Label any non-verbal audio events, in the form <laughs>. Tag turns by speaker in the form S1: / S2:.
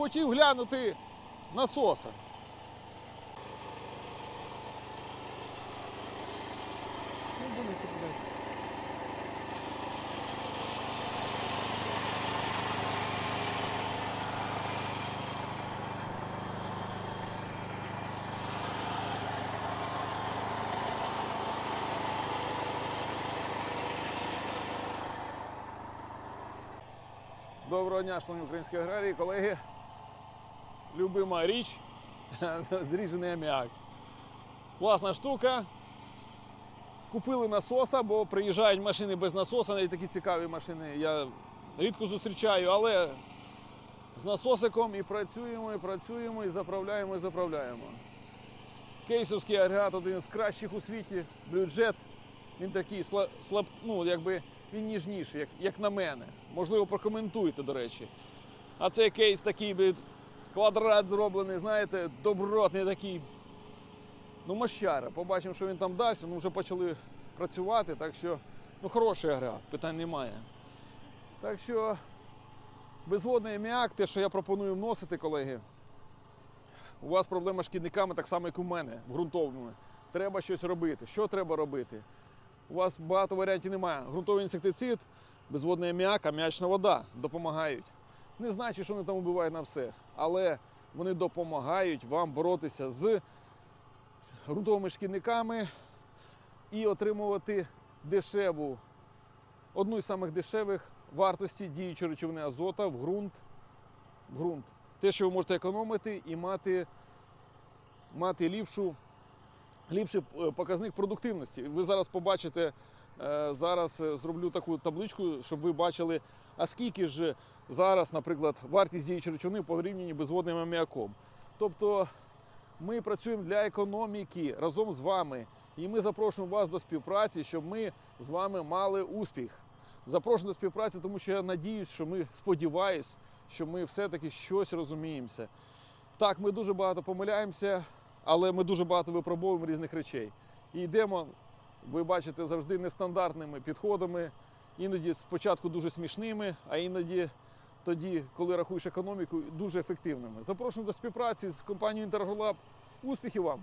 S1: Хотів глянути насоса. Доброго дня, шановні українські аграрії, колеги. Любима річ <laughs> зріжений аміак. Класна штука. Купили насоса, бо приїжджають машини без насоса, навіть такі цікаві машини. Я рідко зустрічаю, але з насосиком і працюємо, і працюємо, і заправляємо, і заправляємо. Кейсовський агрегат один з кращих у світі. Бюджет. Він такий сла- слаб, ну, якби він ніжніший, як, як на мене. Можливо, прокоментуйте, до речі. А цей кейс такий, блін, квадрат зроблений, знаєте, добротний такий. Ну, мощара. Побачимо, що він там дасть. Ми вже почали працювати, так що ну, хороший агрегат, питань немає. Так що безводний аміак, те, що я пропоную вносити, колеги. У вас проблема з шкідниками так само, як у мене, в ґрунтовному. Треба щось робити. Що треба робити? У вас багато варіантів немає. Грунтовий інсектицид, безводний аміак, аміачна вода допомагають. Не значить, що вони там вбивають на все, але вони допомагають вам боротися з ґрунтовими шкідниками і отримувати дешеву, одну із самих дешевих вартості діючої речовини азота в ґрунт. В ґрунт. Те, що ви можете економити і мати, мати ліпшу ліпший е, показник продуктивності. Ви зараз побачите, зараз е, зроблю таку табличку, щоб ви бачили, а скільки ж зараз, наприклад, вартість діючої речовини порівняні безводним аміаком. Тобто ми працюємо для економіки разом з вами. І ми запрошуємо вас до співпраці, щоб ми з вами мали успіх. Запрошую до співпраці, тому що я надіюсь, що ми сподіваюсь, що ми все-таки щось розуміємося. Так, ми дуже багато помиляємося, але ми дуже багато випробовуємо різних речей. І йдемо, ви бачите, завжди нестандартними підходами, іноді спочатку дуже смішними, а іноді тоді, коли рахуєш економіку, дуже ефективними. Запрошую до співпраці з компанією Інтерголаб. Успіхів вам!